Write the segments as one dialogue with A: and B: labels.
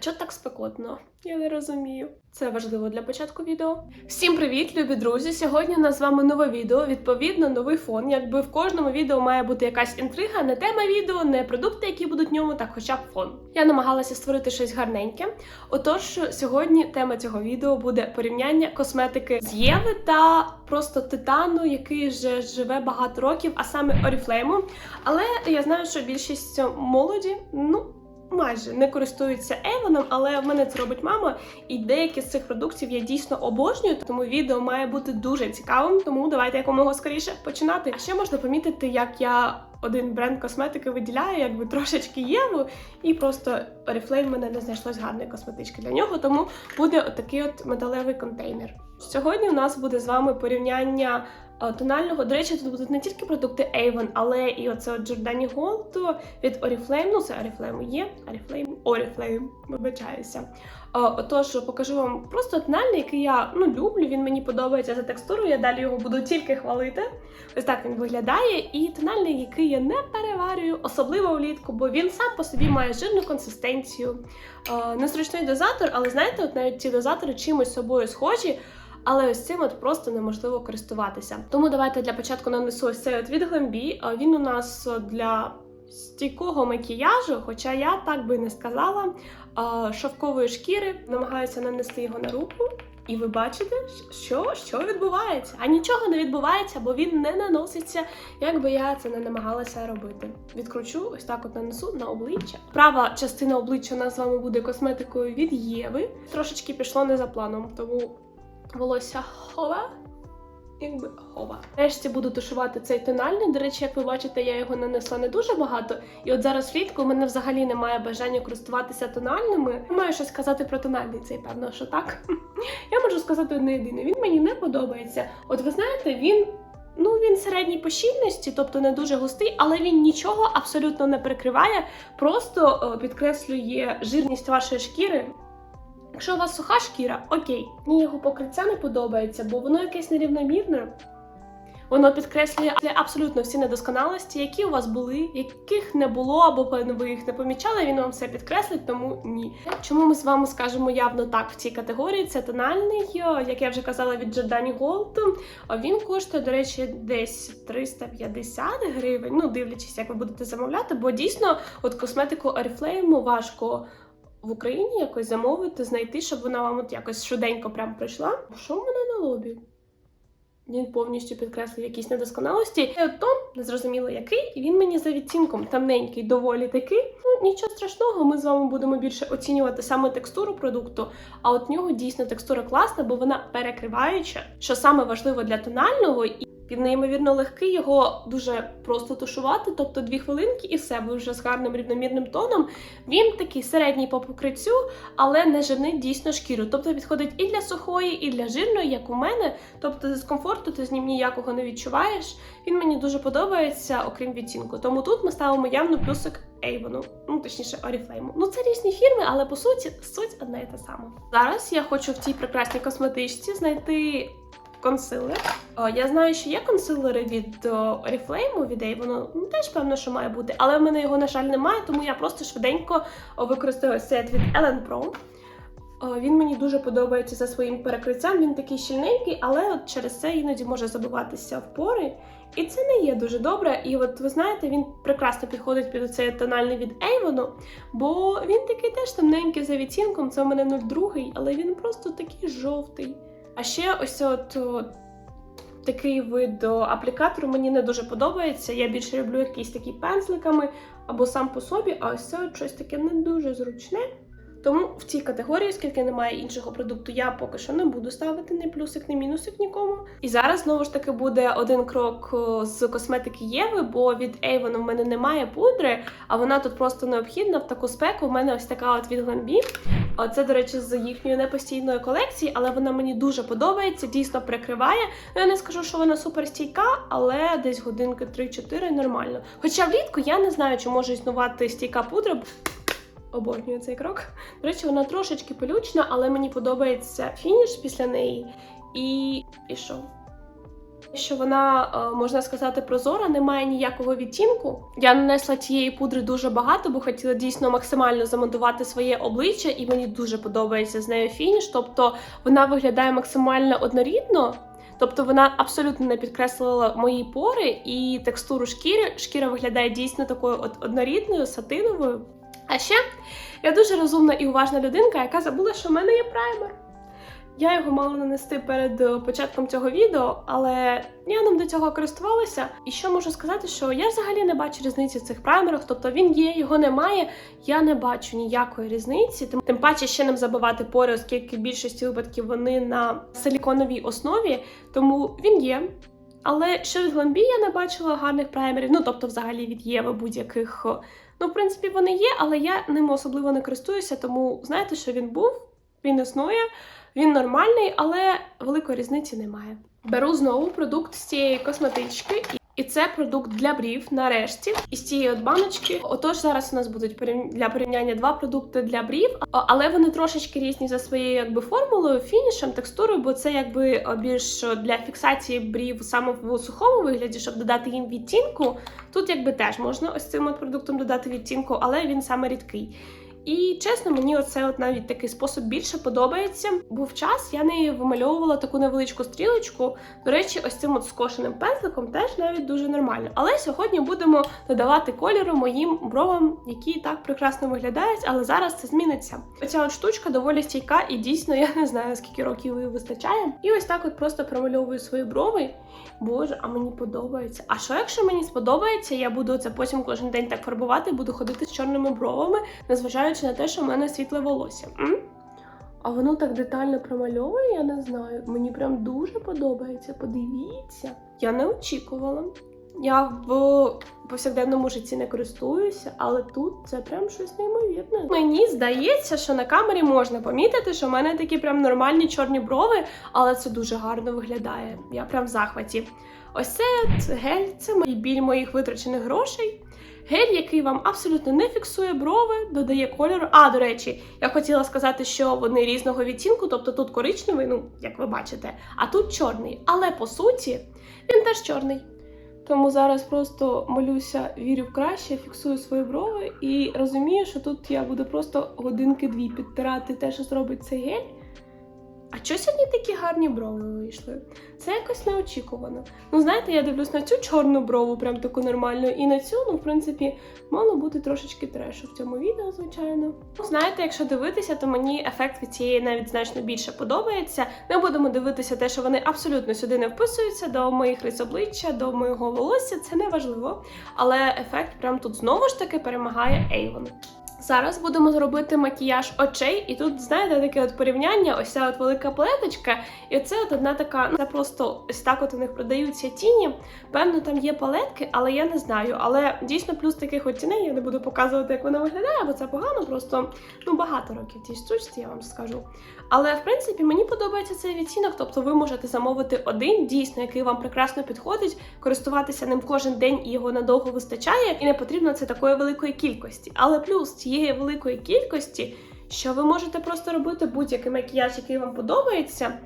A: Чого так спекотно? Я не розумію. Це важливо для початку відео. Всім привіт, любі друзі! Сьогодні у нас з вами нове відео, відповідно, новий фон. Якби в кожному відео має бути якась інтрига, не тема відео, не продукти, які будуть в ньому, так хоча б фон. Я намагалася створити щось гарненьке. Отож, сьогодні тема цього відео буде порівняння косметики з Єви та просто титану, який вже живе багато років, а саме Oriflame. Але я знаю, що більшість молоді, ну. Майже не користуються Avon, але в мене це робить мама, і деякі з цих продуктів я дійсно обожнюю, тому відео має бути дуже цікавим. Тому давайте якомога скоріше починати. А ще можна помітити, як я один бренд косметики виділяю, якби трошечки Єву, і просто Oriflame в мене не знайшлось гарної косметички для нього, тому буде отакий от металевий контейнер. Сьогодні у нас буде з вами порівняння е, тонального. До речі, тут будуть не тільки продукти Avon, але і оце от Giordani Gold від Oriflame. Ну, це Oriflame є. Oriflame, Oriflame, вибачаюся. Отож, покажу вам просто тональний, який я ну, люблю. Він мені подобається за текстурою. Я далі його буду тільки хвалити. Ось так він виглядає. І тональний, який я не переварюю, особливо влітку, бо він сам по собі має жирну консистенцію. Незручний дозатор, але знаєте, от навіть ці дозатори чимось собою схожі. Але ось цим от просто неможливо користуватися. Тому давайте для початку нанесу ось цей от від. А Він у нас для стійкого макіяжу, хоча я так би не сказала, шовкової шкіри. Намагаюся нанести його на руку. І ви бачите, що, що відбувається. А нічого не відбувається, бо він не наноситься, як би я це не намагалася робити. Відкручу, ось так от нанесу на обличчя. Права частина обличчя у нас з вами буде косметикою від Єви. Трошечки пішло не за планом, тому волосся хова. Якби хова. Нарешті буду тушувати цей тональний. До речі, як ви бачите, я його нанесла не дуже багато. І от зараз влітку у мене взагалі немає бажання користуватися тональними. Не маю щось сказати про тональний цей, певно, що так. Я можу сказати одне єдине. Він мені не подобається. От ви знаєте, він. Ну, він середній по щільності, тобто не дуже густий, але він нічого абсолютно не перекриває, просто е, підкреслює жирність вашої шкіри. Якщо у вас суха шкіра, окей. Мені його покриття не подобається, бо воно якесь нерівномірне. Воно підкреслює абсолютно всі недосконалості, які у вас були, яких не було, або ви їх не помічали, він вам все підкреслить, тому ні. Чому ми з вами скажемо явно так в цій категорії? Це тональний, як я вже казала, від Giordani Gold. Він коштує, до речі, десь 350 гривень. Ну, дивлячись, як ви будете замовляти, бо дійсно, от косметику Oriflame важко в Україні якось замовити, знайти, щоб вона вам от якось швиденько прям прийшла. Що в мене на лобі? Він повністю підкреслив якісь недосконалості. І от тон, незрозуміло який, і він мені за відцінком темненький, доволі такий. Ну, нічого страшного, ми з вами будемо більше оцінювати саме текстуру продукту. А от нього дійсно текстура класна, бо вона перекриваюча, що саме важливо для тонального. І він неймовірно легкий, його дуже просто тушувати, тобто дві хвилинки і все, ви вже з гарним рівномірним тоном. Він такий середній по покриттю, але не жирнить дійсно шкіру. Тобто підходить і для сухої, і для жирної, як у мене. Тобто дискомфорту ти з ним ніякого не відчуваєш. Він мені дуже подобається, окрім відтінку. Тому тут ми ставимо явно плюсик Avon, ну точніше Oriflame. Ну це різні фірми, але по суті суть одна і та сама. Зараз я хочу в цій прекрасній косметичці знайти консилер. О, я знаю, що є консилери від о, Oriflame, від Avon, ну теж певно, що має бути, але в мене його, на жаль, немає, тому я просто швиденько о, використовую ось від Ellen Pro. Він мені дуже подобається за своїм перекриттям. Він такий щільненький, але от через це іноді може забиватися в пори. І це не є дуже добре. І от ви знаєте, він прекрасно підходить під цей тональний від Avon, бо він такий теж темненький за відцінком. Це у мене 02, але він просто такий жовтий. А ще ось от такий вид аплікатору мені не дуже подобається. Я більше люблю якісь такі пензликами або сам по собі, а ось це щось таке не дуже зручне. Тому в цій категорії, оскільки немає іншого продукту, я поки що не буду ставити ні плюсик, ні мінусик нікому. І зараз знову ж таки буде один крок з косметики Єви, бо від Avon в мене немає пудри, а вона тут просто необхідна в таку спеку. У мене ось така от від Glambi. Це, до речі, з їхньої непостійної колекції, але вона мені дуже подобається, дійсно прикриває. Ну, я не скажу, що вона супер стійка, але десь годинки 3-4 нормально. Хоча влітку я не знаю, чи може існувати стійка пудра. Обожнюю цей крок. До речі, вона трошечки пилючна, але мені подобається фініш після неї. І. І що? Що вона, е, можна сказати, прозора, немає ніякого відтінку. Я нанесла тієї пудри дуже багато, бо хотіла дійсно максимально замонтувати своє обличчя, і мені дуже подобається з нею фініш. Тобто вона виглядає максимально однорідно. Тобто вона абсолютно не підкреслила мої пори і текстуру шкіри. Шкіра виглядає дійсно такою однорідною, сатиновою. А ще я дуже розумна і уважна людинка, яка забула, що в мене є праймер. Я його мала нанести перед е, початком цього відео, але я ним до цього користувалася. І що можу сказати, що я взагалі не бачу різниці в цих праймерах. Тобто він є, його немає. Я не бачу ніякої різниці. Тим, тим паче ще ним забивати пори, оскільки в більшості випадків вони на силіконовій основі, тому він є. Але ще від Glambi я не бачила гарних праймерів. Ну тобто, взагалі від Єви будь-яких. Ну, в принципі, вони є, але я ним особливо не користуюся, тому знаєте, що він був, він існує. Він нормальний, але великої різниці немає. Беру знову продукт з цієї косметички, і це продукт для брів нарешті із цієї от баночки. Отож, зараз у нас будуть для порівняння два продукти для брів, але вони трошечки різні за своєю якби формулою, фінішем, текстурою, бо це якби е, більш для фіксації брів саме в сухому вигляді, щоб додати їм відтінку. Тут якби теж можна ось цим от продуктом додати відтінку, але він саме рідкий. І чесно, мені оце от навіть такий спосіб більше подобається. Був час, я не вимальовувала таку невеличку стрілочку. До речі, ось цим от скошеним пензликом теж навіть дуже нормально. Але сьогодні будемо додавати кольору моїм бровам, які так прекрасно виглядають, але зараз це зміниться. Оця от штучка доволі стійка, і дійсно я не знаю скільки років її вистачає. І ось так от просто промальовую свої брови. Боже, а мені подобається. А що якщо мені сподобається, я буду це потім кожен день так фарбувати, буду ходити з чорними бровами, незважаючи на те, що в мене світле волосся. А воно так детально промальовує, я не знаю. Мені прям дуже подобається. Подивіться. Я не очікувала. Я в повсякденному житті не користуюся, але тут це прям щось неймовірне. Мені здається, що на камері можна помітити, що в мене такі прям нормальні чорні брови, але це дуже гарно виглядає. Я прям в захваті. Ось це гель, це біль моїх витрачених грошей. Гель, який вам абсолютно не фіксує брови, додає кольору. А, до речі, я хотіла сказати, що вони різного відтінку, тобто тут коричневий, ну як ви бачите, а тут чорний. Але по суті він теж чорний. Тому зараз просто молюся, вірю в краще, фіксую свої брови і розумію, що тут я буду просто годинки-дві підтирати те, що зробить цей гель. А чого сьогодні такі гарні брови вийшли? Це якось неочікувано. Ну, знаєте, я дивлюсь на цю чорну брову, прям таку нормальну, і на цю, ну, в принципі, мало бути трошечки трешу в цьому відео, звичайно. Ну, знаєте, якщо дивитися, то мені ефект від цієї навіть значно більше подобається. Не будемо дивитися те, що вони абсолютно сюди не вписуються до моїх рис обличчя, до моєго волосся, це не важливо. Але ефект прям тут знову ж таки перемагає Avon. Зараз будемо зробити макіяж очей, і тут, знаєте, таке от порівняння, ось ця от велика палеточка, і це от одна така, ну це просто ось так от у них продаються тіні. Певно, там є палетки, але я не знаю. Але дійсно плюс таких от тіней я не буду показувати, як вона виглядає, бо це погано, просто ну багато років цій штучці, я вам скажу. Але в принципі мені подобається цей відтінок, тобто ви можете замовити один, дійсно, який вам прекрасно підходить, користуватися ним кожен день і його надовго вистачає, і не потрібно це такої великої кількості. Але плюс цієї великої кількості, що ви можете просто робити будь-який макіяж, який вам подобається.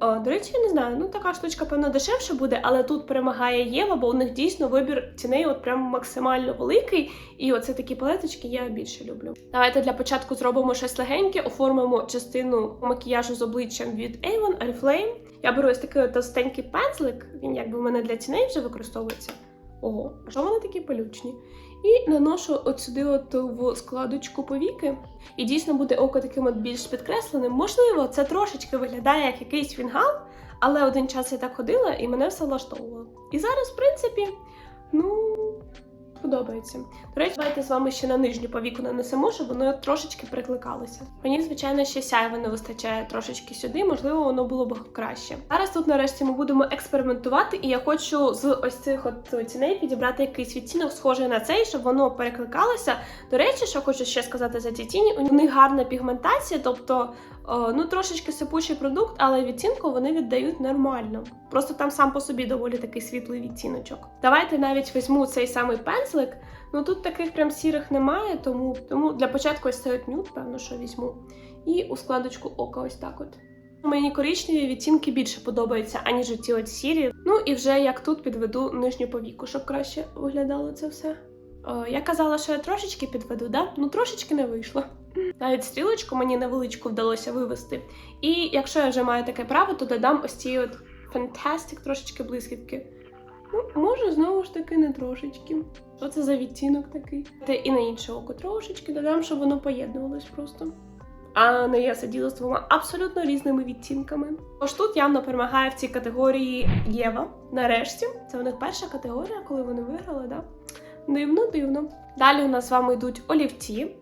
A: О, до речі, я не знаю, ну така штучка, певно, дешевше буде, але тут перемагає Єва, бо у них дійсно вибір ціней от прям максимально великий. І оце такі палеточки я більше люблю. Давайте для початку зробимо щось легеньке, оформимо частину макіяжу з обличчям від Avon Oriflame. Я беру ось такий товстенький пензлик, він якби в мене для ціней вже використовується. Ого, а що вони такі палючні? І наношу от сюди, от в складочку повіки. І дійсно буде око таким от більш підкресленим. Можливо, це трошечки виглядає як якийсь фінгал, але один час я так ходила і мене все влаштовувало. І зараз, в принципі, ну. Подобається. До речі, давайте з вами ще на нижню повіку нанесемо, щоб воно трошечки прикликалося. Мені, звичайно, ще сяйва не вистачає трошечки сюди, можливо, воно було б краще. Зараз тут нарешті ми будемо експериментувати, і я хочу з ось цих от тіней підібрати якийсь відтінок, схожий на цей, щоб воно перекликалося. До речі, що хочу ще сказати за ці тіні, у них гарна пігментація, тобто ну трошечки сипучий продукт, але відтінку вони віддають нормально. Просто там сам по собі доволі такий світлий відтіночок. Давайте навіть візьму цей самий пензлик. Ну тут таких прям сірих немає, тому, тому для початку ось цей от нюд, певно, що візьму. І у складочку ока ось так от. Мені коричневі відтінки більше подобаються, аніж ті от сірі. Ну і вже як тут підведу нижню повіку, щоб краще виглядало це все. О, я казала, що я трошечки підведу, да? Ну трошечки не вийшло. Навіть стрілочку мені невеличку вдалося вивести. І якщо я вже маю таке право, то додам ось ці от фантастик трошечки блискітки. Ну, може, знову ж таки, не трошечки. Що це за відтінок такий? Та і на інше око трошечки додам, щоб воно поєднувалось просто. А не я сиділа з двома абсолютно різними відтінками. Тож тут явно перемагає в цій категорії Єва. Нарешті, це у них перша категорія, коли вони виграли, да? Дивно, дивно. Далі у нас з вами йдуть олівці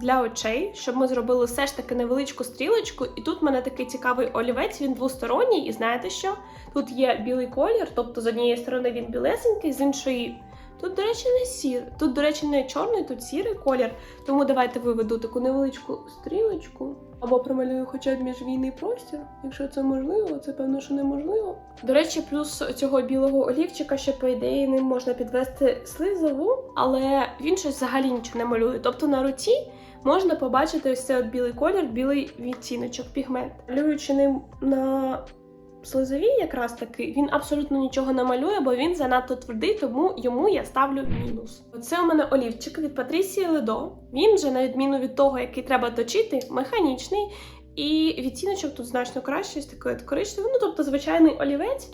A: для очей, щоб ми зробили все ж таки невеличку стрілочку. І тут в мене такий цікавий олівець, він двосторонній, і знаєте що? Тут є білий колір, тобто з однієї сторони він білесенький, з іншої. Тут, до речі, не сір. Тут, до речі, не чорний, тут сірий колір. Тому давайте виведу таку невеличку стрілочку. Або промалюю хоча б міжвійний простір, якщо це можливо, це певно, що неможливо. До речі, плюс цього білого олівчика, що по ідеї ним можна підвести слизову, але він щось взагалі нічого не малює. Тобто на руці можна побачити ось цей от білий колір, білий відтіночок, пігмент. Малюючи ним на слизовій, якраз таки, він абсолютно нічого не малює, бо він занадто твердий, тому йому я ставлю мінус. Це у мене олівчик від Патрісії Ледо. Він же, на відміну від того, який треба точити, механічний. І відтіночок тут значно краще, ось такий от коричневий, ну тобто звичайний олівець.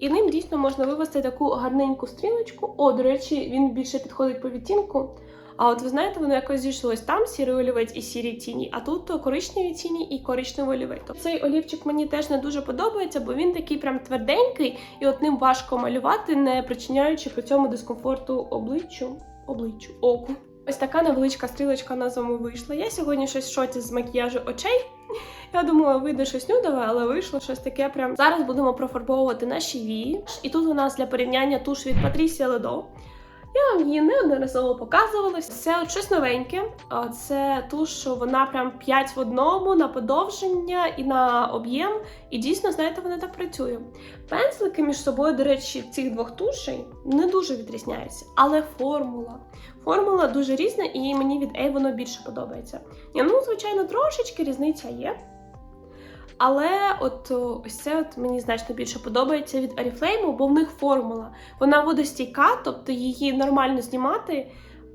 A: І ним дійсно можна вивести таку гарненьку стрілочку. О, до речі, він більше підходить по відтінку. А от ви знаєте, воно якось зійшлось там сірий олівець і сірі тіні, а тут коричневі тіні і коричневий олівець. Тобто цей олівчик мені теж не дуже подобається, бо він такий прям тверденький, і от ним важко малювати, не причиняючи при цьому дискомфорту обличчю, обличчю, оку. Ось така невеличка стрілочка на вами вийшла. Я сьогодні щось в шоці з макіяжу очей. Я думала, вийде щось нюдове, але вийшло щось таке. Прям зараз будемо профарбовувати наші вії. І тут у нас для порівняння туш від Патрісія Ледо. Я вам її неодноразово показувала. Це от щось новеньке. Це туш, вона прям 5 в одному на подовження і на об'єм. І дійсно, знаєте, вона так працює. Пензлики між собою, до речі, цих двох тушей не дуже відрізняються, але формула. Формула дуже різна, і мені від Ей воно більше подобається. Ні, ну, звичайно, трошечки різниця є. Але от ось це от мені значно більше подобається від Oriflame, бо в них формула. Вона водостійка, тобто її нормально знімати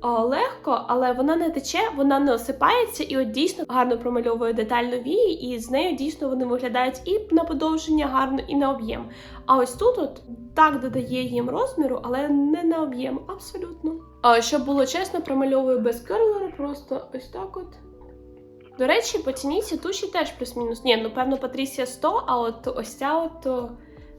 A: легко, але вона не тече, вона не осипається і от дійсно гарно промальовує детально вії, і з нею дійсно вони виглядають і на подовження гарно, і на об'єм. А ось тут от так додає їм розміру, але не на об'єм, абсолютно. А щоб було чесно, промальовую без керлера, просто ось так от. До речі, по ціні ці туші теж плюс-мінус. Ні, ну певно, Патрісія 100, а от ось ця от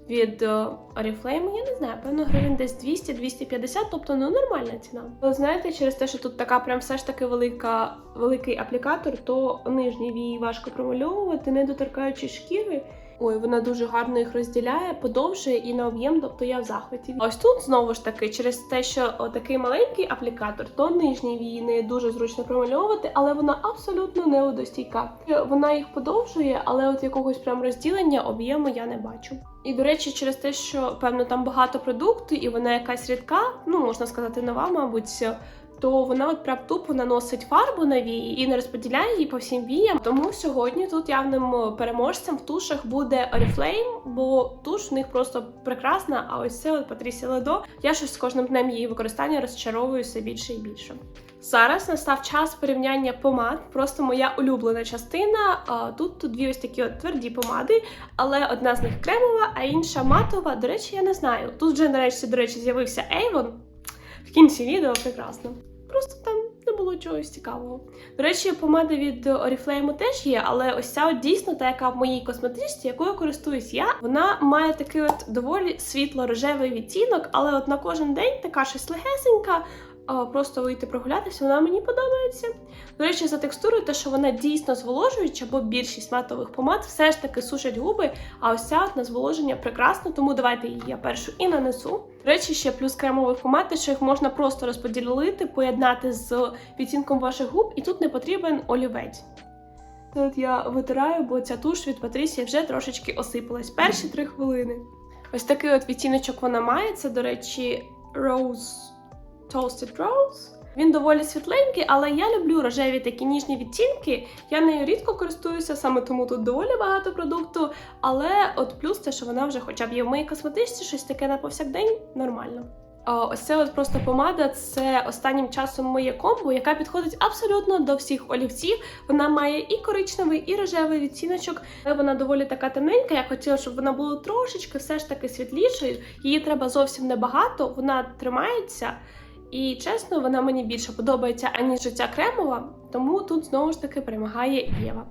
A: від Oriflame, я не знаю, певно, гривень десь 200-250, тобто ну нормальна ціна. Але знаєте, через те, що тут така прям все ж таки велика, великий аплікатор, то нижній вії важко промальовувати, не доторкаючи шкіри. Ой, вона дуже гарно їх розділяє, подовжує і на об'єм, тобто я в захваті. Ось тут знову ж таки, через те, що такий маленький аплікатор, то нижні вії не дуже зручно промальовувати, але вона абсолютно не водостійка. Вона їх подовжує, але от якогось прям розділення об'єму я не бачу. І до речі, через те, що певно там багато продукту, і вона якась рідка, ну можна сказати, нова, мабуть то вона от прям тупо наносить фарбу на вії і не розподіляє її по всім віям. Тому сьогодні тут явним переможцем в тушах буде Oriflame, бо туш в них просто прекрасна. А ось це от Патрісія Ледо. Я щось з кожним днем її використання розчаровуюся більше і більше. Зараз настав час порівняння помад, просто моя улюблена частина. Тут тут дві ось такі от тверді помади, але одна з них кремова, а інша матова. До речі, я не знаю. Тут вже нарешті, до речі, з'явився Avon. В кінці відео прекрасно. Просто там не було чогось цікавого. До речі, помада від Oriflame теж є, але ось ця от дійсно та, яка в моїй косметичці, якою користуюсь я, вона має такий от доволі світло-рожевий відтінок, але от на кожен день така щось легесенька. Просто вийти прогулятися, вона мені подобається. До речі, за текстурою, те, що вона дійсно зволожуюча, бо більшість матових помад все ж таки сушать губи, а ось ця на зволоження прекрасно, тому давайте її я першу і нанесу. До речі, ще плюс кремових помад, що їх можна просто розподілити, поєднати з відтінком ваших губ, і тут не потрібен олівець. Тут я витираю, бо ця туш від Патрісії вже трошечки осипалась. Перші три хвилини. Ось такий от відтіночок вона має. Це, до речі, Rose Toasted Rose. Він доволі світленький, але я люблю рожеві такі ніжні відтінки. Я нею рідко користуюся, саме тому тут доволі багато продукту. Але от плюс те, що вона вже хоча б є в моїй косметичці, щось таке на повсякдень нормально. Ось це от просто помада. Це останнім часом моє комбо, яка підходить абсолютно до всіх олівців. Вона має і коричневий, і рожевий відтіночок. Вона доволі така темненька. Я хотіла, щоб вона була трошечки все ж таки світлішою. Її треба зовсім небагато. Вона тримається. І чесно, вона мені більше подобається, аніж ця кремова, тому тут знову ж таки перемагає Єва.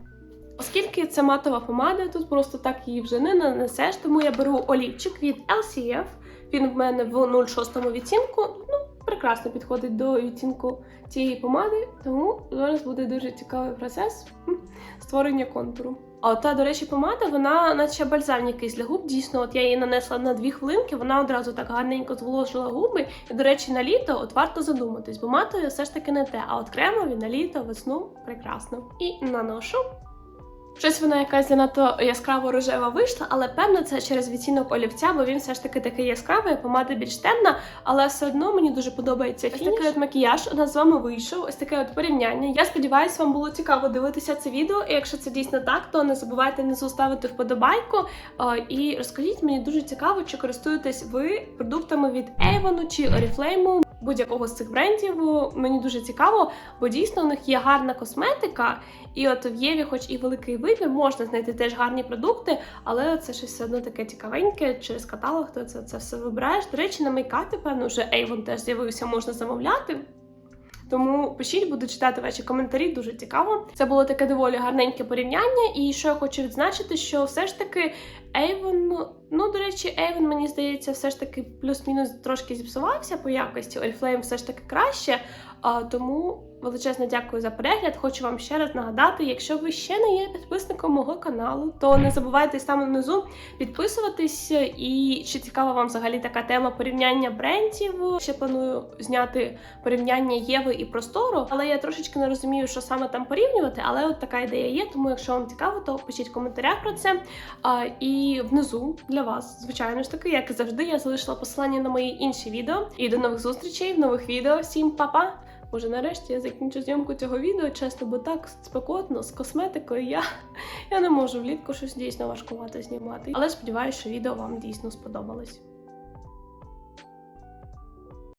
A: Оскільки це матова помада, тут просто так її вже не нанесеш, тому я беру олівчик від LCF. Він в мене в 0,6 відтінку. Ну, прекрасно підходить до відтінку цієї помади, тому зараз буде дуже цікавий процес створення контуру. А та, до речі, помада, вона наче бальзам якийсь для губ. Дійсно, от я її нанесла на дві хвилинки, вона одразу так гарненько зволожила губи. І, до речі, на літо от варто задуматись, бо матою все ж таки не те. А от кремові на літо, весну прекрасно. І наношу. Щось вона якась занадто яскраво рожева вийшла, але певно це через відтінок олівця, бо він все ж таки такий яскравий, помада більш темна, але все одно мені дуже подобається фініш. Ось такий от макіяж у нас з вами вийшов. Ось таке от порівняння. Я сподіваюся, вам було цікаво дивитися це відео. І якщо це дійсно так, то не забувайте внизу ставити вподобайку. І розкажіть мені дуже цікаво, чи користуєтесь ви продуктами від Avon чи Oriflame, будь-якого з цих брендів. Мені дуже цікаво, бо дійсно у них є гарна косметика, і от в Єві, хоч і великий вибір, можна знайти теж гарні продукти, але це щось все одно таке цікавеньке. Через каталог то це, це все вибираєш. До речі, на мейкапі, певно, вже Avon теж з'явився, можна замовляти. Тому пишіть, буду читати ваші коментарі, дуже цікаво. Це було таке доволі гарненьке порівняння. І що я хочу відзначити, що все ж таки Avon, ну, до речі, Avon, мені здається, все ж таки плюс-мінус трошки зіпсувався по якості. Oriflame все ж таки краще. Тому величезне дякую за перегляд. Хочу вам ще раз нагадати, якщо ви ще не є підписником мого каналу, то не забувайте саме внизу підписуватись. І чи цікава вам взагалі така тема порівняння брендів? Ще планую зняти порівняння Єви і простору, але я трошечки не розумію, що саме там порівнювати. Але от така ідея є. Тому, якщо вам цікаво, то пишіть в коментарях про це. І внизу для вас, звичайно ж таки, як і завжди, я залишила посилання на мої інші відео. І до нових зустрічей в нових відео. Всім па-па! Може, нарешті я закінчу зйомку цього відео, чесно, бо так спекотно з косметикою я, я не можу влітку щось дійсно важкувати знімати. Але сподіваюся, що відео вам дійсно сподобалось.